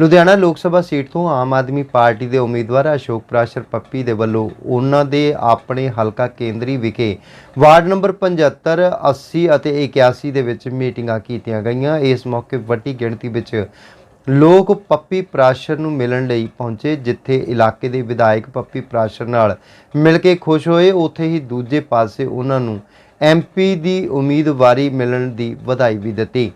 ਲੁਧਿਆਣਾ ਲੋਕ ਸਭਾ ਸੀਟ ਤੋਂ ਆਮ ਆਦਮੀ ਪਾਰਟੀ ਦੇ ਉਮੀਦਵਾਰ ਅਸ਼ੋਕ ਪ੍ਰਾਸ਼ਰ ਪੱਪੀ ਦੇ ਵੱਲੋਂ ਉਹਨਾਂ ਦੇ ਆਪਣੇ ਹਲਕਾ ਕੇਂਦਰੀ ਵਿਖੇ ਵਾਰਡ ਨੰਬਰ 75 80 ਅਤੇ 81 ਦੇ ਵਿੱਚ ਮੀਟਿੰਗਾਂ ਕੀਤੀਆਂ ਗਈਆਂ। ਇਸ ਮੌਕੇ ਵੱਡੀ ਗਿਣਤੀ ਵਿੱਚ ਲੋਕ ਪੱਪੀ ਪ੍ਰਾਸ਼ਰ ਨੂੰ ਮਿਲਣ ਲਈ ਪਹੁੰਚੇ, ਜਿੱਥੇ ਇਲਾਕੇ ਦੇ ਵਿਧਾਇਕ ਪੱਪੀ ਪ੍ਰਾਸ਼ਰ ਨਾਲ ਮਿਲ ਕੇ ਖੁਸ਼ ਹੋਏ। ਉੱਥੇ ਹੀ ਦੂਜੇ ਪਾਸੇ ਉਹਨਾਂ ਨੂੰ ਐਮਪੀ ਦੀ ਉਮੀਦਵਾਰੀ ਮਿਲਣ ਦੀ ਵਧਾਈ ਵੀ ਦਿੱਤੀ।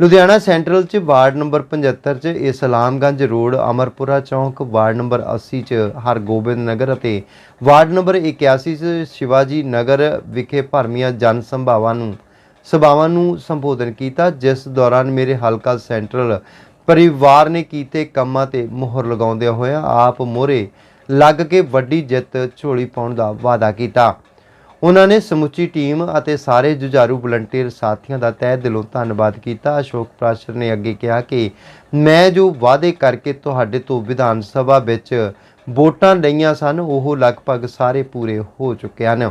ਲੁਧਿਆਣਾ ਸੈਂਟਰਲ 'ਚ ਵਾਰਡ ਨੰਬਰ 75 'ਚ ਇਸਲਾਮਗੰਜ ਰੋਡ, ਅਮਰਪੁਰਾ ਚੌਂਕ, ਵਾਰਡ ਨੰਬਰ 80 'ਚ ਹਰਗੋਬਿੰਦ ਨਗਰ ਅਤੇ ਵਾਰਡ ਨੰਬਰ 81 'ਚ ਸ਼ਿਵਾਜੀ ਨਗਰ ਵਿਖੇ ਭਰਮੀਆਂ ਜਨ ਸੰਭਾਵਾਂ ਨੂੰ, ਸਭਾਵਾਂ ਨੂੰ ਸੰਬੋਧਨ ਕੀਤਾ, ਜਿਸ ਦੌਰਾਨ ਮੇਰੇ ਹਲਕਾ ਸੈਂਟਰਲ ਪਰਿਵਾਰ ਨੇ ਕੀਤੇ ਕੰਮਾਂ ਤੇ ਮੋਹਰ ਲਗਾਉਂਦਿਆਂ ਹੋਇਆਂ ਆਪ ਮੋਹਰੇ ਲੱਗ ਕੇ ਵੱਡੀ ਜਿੱਤ ਝੋਲੀ ਪਾਉਣ ਦਾ ਵਾਅਦਾ ਕੀਤਾ। ਉਹਨਾਂ ਨੇ ਸਮੁੱਚੀ ਟੀਮ ਅਤੇ ਸਾਰੇ ਜੁਝਾਰੂ ਵਲੰਟੀਅਰ ਸਾਥੀਆਂ ਦਾ ਤਹਿ ਦਿਲੋਂ ਧੰਨਵਾਦ ਕੀਤਾ। ਅਸ਼ੋਕ ਪ੍ਰਾਸ਼ਰ ਨੇ ਅੱਗੇ ਕਿਹਾ ਕਿ ਮੈਂ ਜੋ ਵਾਅਦੇ ਕਰਕੇ ਤੁਹਾਡੇ ਤੋਂ ਵਿਧਾਨ ਸਭਾ ਵਿੱਚ ਵੋਟਾਂ ਲਈਆਂ ਸਨ, ਉਹ ਲਗਭਗ ਸਾਰੇ ਪੂਰੇ ਹੋ ਚੁੱਕੇ ਹਨ।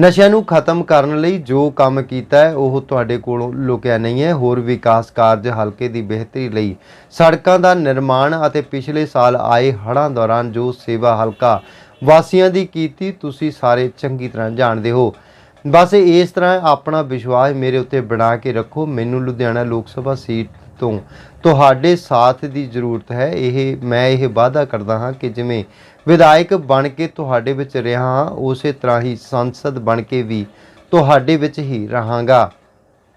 ਨਸ਼ਿਆਂ ਨੂੰ ਖਤਮ ਕਰਨ ਲਈ ਜੋ ਕੰਮ ਕੀਤਾ ਹੈ, ਉਹ ਤੁਹਾਡੇ ਕੋਲੋਂ ਲੁਕਿਆ ਨਹੀਂ ਹੈ। ਹੋਰ ਵਿਕਾਸ ਕਾਰਜ ਹਲਕੇ ਦੀ ਬਿਹਤਰੀ ਲਈ ਸੜਕਾਂ ਦਾ ਨਿਰਮਾਣ ਅਤੇ ਪਿਛਲੇ ਸਾਲ ਆਏ ਹੜ੍ਹਾਂ ਦੌਰਾਨ ਜੋ ਸੇਵਾ ਹਲਕਾ ਵਾਸੀਆਂ ਦੀ ਕੀਤੀ, ਤੁਸੀਂ ਸਾਰੇ ਚੰਗੀ ਤਰ੍ਹਾਂ ਜਾਣਦੇ ਹੋ। ਬਸ ਇਸ ਤਰ੍ਹਾਂ ਆਪਣਾ ਵਿਸ਼ਵਾਸ ਮੇਰੇ ਉੱਤੇ ਬਣਾ ਕੇ ਰੱਖੋ। ਮੈਨੂੰ ਲੁਧਿਆਣਾ ਲੋਕ ਸਭਾ ਸੀਟ ਤੋਂ ਤੁਹਾਡੇ ਸਾਥ ਦੀ ਜ਼ਰੂਰਤ ਹੈ। ਇਹ, ਮੈਂ ਇਹ ਵਾਅਦਾ ਕਰਦਾ ਹਾਂ ਕਿ ਜਿਵੇਂ ਵਿਧਾਇਕ ਬਣ ਕੇ ਤੁਹਾਡੇ ਵਿੱਚ ਰਿਹਾ ਹਾਂ, ਉਸੇ ਤਰ੍ਹਾਂ ਹੀ ਸੰਸਦ ਬਣ ਕੇ ਵੀ ਤੁਹਾਡੇ ਵਿੱਚ ਹੀ ਰਹਾਂਗਾ।